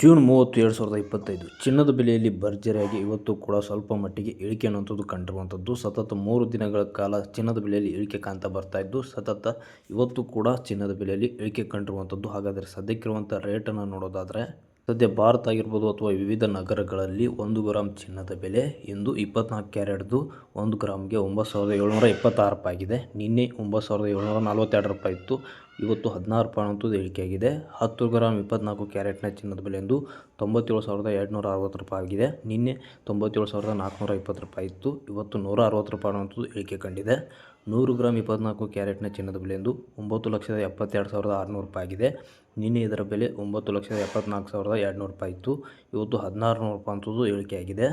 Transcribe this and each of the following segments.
June ಮೂವತ್ತು ಎರಡು ಸಾವಿರದ ಇಪ್ಪತ್ತೈದು. ಚಿನ್ನದ ಬೆಲೆಯಲ್ಲಿ ಭರ್ಜರಿಯಾಗಿ ಇವತ್ತು ಕೂಡ ಸ್ವಲ್ಪ ಮಟ್ಟಿಗೆ ಇಳಿಕೆ ಅನ್ನುವಂಥದ್ದು ಕಂಡಿರುವಂಥದ್ದು ಸತತ ಮೂರು ದಿನಗಳ ಕಾಲ ಚಿನ್ನದ ಬೆಲೆಯಲ್ಲಿ ಇಳಿಕೆ ಕಾಣ್ತಾ ಬರ್ತಾ ಇದ್ದು, ಸತತ ಇವತ್ತು ಕೂಡ ಚಿನ್ನದ ಬೆಲೆಯಲ್ಲಿ ಇಳಿಕೆ ಕಂಡಿರುವಂಥದ್ದು ಹಾಗಾದರೆ ಸದ್ಯಕ್ಕಿರುವಂಥ ರೇಟನ್ನು ನೋಡೋದಾದರೆ, ಸದ್ಯ ಭಾರತ ಆಗಿರ್ಬೋದು ಅಥವಾ ವಿವಿಧ ನಗರಗಳಲ್ಲಿ ಒಂದು ಗ್ರಾಮ್ ಚಿನ್ನದ ಬೆಲೆ ಇಂದು ಇಪ್ಪತ್ನಾಲ್ಕು ಕ್ಯಾರೆಟ್ದು ಒಂದು ಗ್ರಾಮ್ಗೆ ಒಂಬತ್ತು ಸಾವಿರದ ಏಳ್ನೂರ ಇಪ್ಪತ್ತಾರು ರೂಪಾಯಿ ಆಗಿದೆ. ನಿನ್ನೆ ಒಂಬತ್ತು ಸಾವಿರದ ಏಳ್ನೂರ ನಲ್ವತ್ತೆರಡು ರೂಪಾಯಿ ಇತ್ತು. ಇವತ್ತು ಹದಿನಾರು ರೂಪಾಯಿ ಅಂತೂ ಇಳಿಕೆಯಾಗಿದೆ ಹತ್ತು ಗ್ರಾಮ್ ಇಪ್ಪತ್ನಾಲ್ಕು ಕ್ಯಾರೆಟ್ನ ಚಿನ್ನದ ಬೆಲೆ ಎಂದು ತೊಂಬತ್ತೇಳು ಸಾವಿರದ ಎರಡುನೂರ ಅರವತ್ತು ರೂಪಾಯಿ ಆಗಿದೆ. ನಿನ್ನೆ ತೊಂಬತ್ತೇಳು ಸಾವಿರದ ನಾಲ್ಕುನೂರ ಇಪ್ಪತ್ತು ರೂಪಾಯಿ ಇತ್ತು. ಇವತ್ತು ನೂರ ಅರವತ್ತು ರೂಪಾಯಿ ಅಂತೂ ಇಳಿಕೆ ಕಂಡಿದೆ. ನೂರು ಗ್ರಾಮ್ ಇಪ್ಪತ್ನಾಲ್ಕು ಕ್ಯಾರೆಟ್ನ ಚಿನ್ನದ ಬೆಲೆ ಎಂದು ಒಂಬತ್ತು ಲಕ್ಷದ ಎಪ್ಪತ್ತೆರಡು ಸಾವಿರದ ಆರುನೂರು ರೂಪಾಯಿ ಆಗಿದೆ. ನಿನ್ನೆ ಇದರ ಬೆಲೆ ಒಂಬತ್ತು ಲಕ್ಷದ ಎಪ್ಪತ್ನಾಲ್ಕು ಸಾವಿರದ ಎರಡುನೂರು ರೂಪಾಯಿ ಇತ್ತು. ಇವತ್ತು ಹದಿನಾರು ನೂರು ರೂಪಾಯಿ ಅಂತೂ ಇಳಿಕೆಯಾಗಿದೆ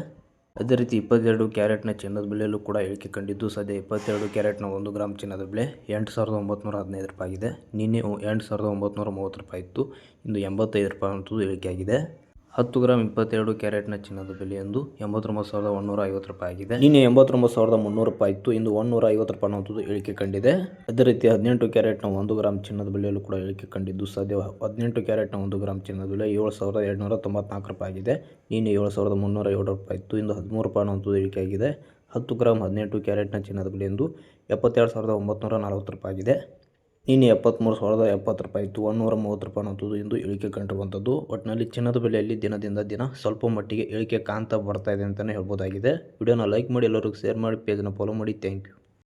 ಅದೇ ರೀತಿ ಇಪ್ಪತ್ತೆರಡು ಕ್ಯಾರೆಟ್ನ ಚಿನ್ನದ ಬೆಲೆಯಲ್ಲೂ ಕೂಡ ಇಳಿಕೆ ಕಂಡಿದ್ದು, ಸದ್ಯ ಇಪ್ಪತ್ತೆರಡು ಕ್ಯಾರೆಟ್ನ ಒಂದು ಗ್ರಾಮ್ ಚಿನ್ನದ ಬೆಲೆ ಎಂಟು ಸಾವಿರದ ಒಂಬತ್ತು ಹದಿನೈದು ರೂಪಾಯಿ ಆಗಿದೆ ನಿನ್ನೆ ಎಂಟು ಸಾವಿರದ ಒಂಬತ್ತು ಮೂವತ್ತು ರೂಪಾಯಿ ಇತ್ತು. ಇಂದು ಎಂಬತ್ತೈದು ರೂಪಾಯಿ ಅಂತೂ ಇಳಿಕೆಯಾಗಿದೆ. ಹತ್ತು ಗ್ರಾಮ್ ಇಪ್ಪತ್ತೆರಡು ಕ್ಯಾರೆಟ್ನ ಚಿನ್ನದ ಬೆಲೆ ಎಂದು ಎಂಬತ್ತೊಂಬತ್ತು ಸಾವಿರದ ಒಂದೂರ ಐವತ್ತು ರೂಪಾಯಿ ಆಗಿದೆ. ನಿನ್ನೆ ಎಂಬತ್ತೊಂಬತ್ತು ಸಾವಿರದ ಮುನ್ನೂರು ರೂಪಾಯಿ ಇತ್ತು. ಇಂದು ಒಂದೂರ ಐವತ್ತು ರೂಪಾಯಿ ಅನ್ನೋದು ಇಳಿಕೆ ಕಂಡಿದೆ. ಅದೇ ರೀತಿ ಹದಿನೆಂಟು ಕ್ಯಾರೆಟ್ನ ಒಂದು ಗ್ರಾಮ್ ಚಿನ್ನದ ಬೆಲೆಯಲ್ಲೂ ಕೂಡ ಇಳಿಕೆ ಕಂಡಿದ್ದು ಸದ್ಯ ಹದಿನೆಂಟು ಕ್ಯಾರೆಟ್ನ ಒಂದು ಗ್ರಾಮ್ ಚಿನ್ನದ ಬೆಲೆ ಏಳು ಸಾವಿರದ ಎರಡುನೂರ ತೊಂಬತ್ನಾಲ್ಕು ರೂಪಾಯಿ ಆಗಿದೆ. ನಿನ್ನೆ ಏಳು ಸಾವಿರದ ಮುನ್ನೂರ ಏಳು ರೂಪಾಯಿ ಇತ್ತು. ಇಂದು ಹದಿಮೂರು ರೂಪಾಯಿ ಅನ್ನೋದು ಇಳಿಕೆ ಆಗಿದೆ. ಹತ್ತು ಗ್ರಾಮ್ ಹದಿನೆಂಟು ಕ್ಯಾರೆಟ್ನ ಚಿನ್ನದ ಬೆಲೆ ಎಂದು ಎಪ್ಪತ್ತೆರಡು ಸಾವಿರದ ಒಂಬತ್ತು ನಲವತ್ತು ರೂಪಾಯಿ ಆಗಿದೆ. ನಿನ್ನೆ ಎಪ್ಪತ್ತ್ಮೂರು ಸಾವಿರದ ಎಪ್ಪತ್ತು ರೂಪಾಯಿ ಇತ್ತು. ಒನ್ನೂರ ಮೂವತ್ತು ರೂಪಾಯಿ ಅನ್ನೋದು ಇಂದು ಇಳಿಕೆ ಕಂಡಿರುವಂಥದ್ದು ಒಟ್ಟಿನಲ್ಲಿ ಚಿನ್ನದ ಬೆಲೆಯಲ್ಲಿ ದಿನದಿಂದ ದಿನ ಸ್ವಲ್ಪ ಮಟ್ಟಿಗೆ ಇಳಿಕೆ ಕಾಣ್ತಾ ಬರ್ತಾ ಇದೆ ಅಂತಲೇ ಹೇಳ್ಬೋದಾಗಿದೆ. ವಿಡಿಯೋನ ಲೈಕ್ ಮಾಡಿ ಎಲ್ಲರಿಗೂ ಶೇರ್ ಮಾಡಿ, ಪೇಜನ್ನು ಫಾಲೋ ಮಾಡಿ. Thank you